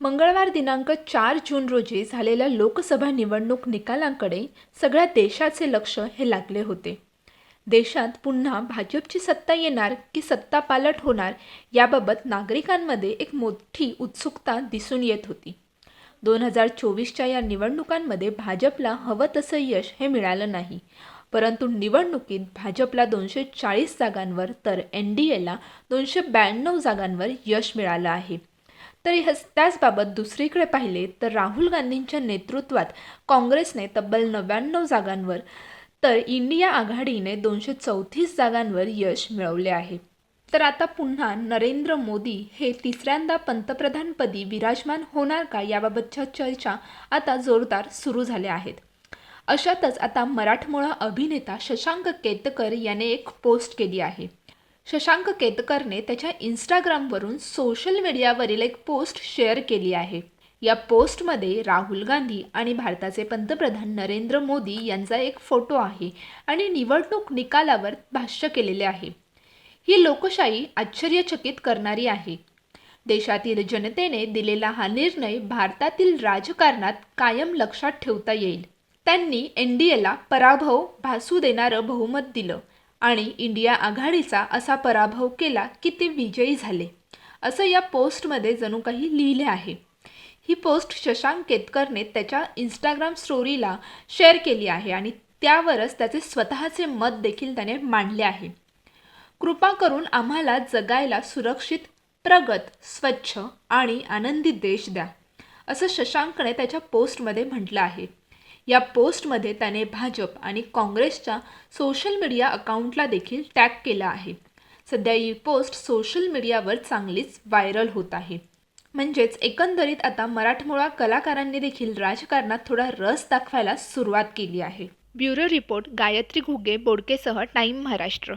मंगळवार दिनांक चार जून रोजी झालेल्या लोकसभा निवडणूक निकालांकडे सगळ्या देशाचे लक्ष हे लागले होते. देशात पुन्हा भाजपची सत्ता येणार की सत्ता पालट होणार याबाबत नागरिकांमध्ये एक मोठी उत्सुकता दिसून येत होती. दोन हजार चोवीसच्या या निवडणुकांमध्ये भाजपला हवं तसं यश हे मिळालं नाही. परंतु निवडणुकीत भाजपला दोनशे चाळीस जागांवर तर एन डी एला दोनशे ब्याण्णव जागांवर यश मिळालं आहे. तर त्याचबाबत दुसरीकडे पाहिले तर राहुल गांधींच्या नेतृत्वात काँग्रेसने तब्बल नव्याण्णव जागांवर तर इंडिया आघाडीने दोनशे चौतीस जागांवर यश मिळवले आहे. तर आता पुन्हा नरेंद्र मोदी हे तिसऱ्यांदा पंतप्रधानपदी विराजमान होणार का याबाबतच्या चर्चा आता जोरदार सुरू झाल्या आहेत. अशातच आता मराठमोळा अभिनेता शशांक केतकर याने एक पोस्ट केली आहे. शशांक केतकरने त्याच्या इंस्टाग्रामवरून सोशल मीडियावरील एक पोस्ट शेअर केली आहे. या पोस्टमध्ये राहुल गांधी आणि भारताचे पंतप्रधान नरेंद्र मोदी यांचा एक फोटो आहे आणि निवडणूक निकालावर भाष्य केलेले आहे. ही लोकशाही आश्चर्यचकित करणारी आहे. देशातील जनतेने दिलेला हा निर्णय भारतातील राजकारणात कायम लक्षात ठेवता येईल. त्यांनी एन डी एला पराभव भासू देणारं बहुमत दिलं. आणि इंडिया आघाडीचा असा पराभव केला की ते विजयी झाले. असं या पोस्टमध्ये जणू काही लिहिले आहे. ही पोस्ट शशांक केतकरने त्याच्या इंस्टाग्राम स्टोरीला शेअर केली आहे आणि त्यावरच त्याचे स्वतःचे मत देखील त्याने मांडले आहे. कृपा करून आम्हाला जगायला सुरक्षित प्रगत स्वच्छ आणि आनंदी देश द्या असं शशांकने त्याच्या पोस्टमध्ये म्हटलं आहे. या पोस्टमध्ये त्याने भाजप आणि काँग्रेसच्या सोशल मीडिया अकाउंटला देखील टॅग केला आहे. सध्या ही पोस्ट सोशल मीडियावर चांगलीच व्हायरल होत आहे. म्हणजेच एकंदरीत आता मराठमोळा कलाकारांनी देखील राजकारणात थोडा रस दाखवायला सुरुवात केली आहे. ब्युरो रिपोर्ट गायत्री घुगे बोडकेसह टाईम महाराष्ट्र.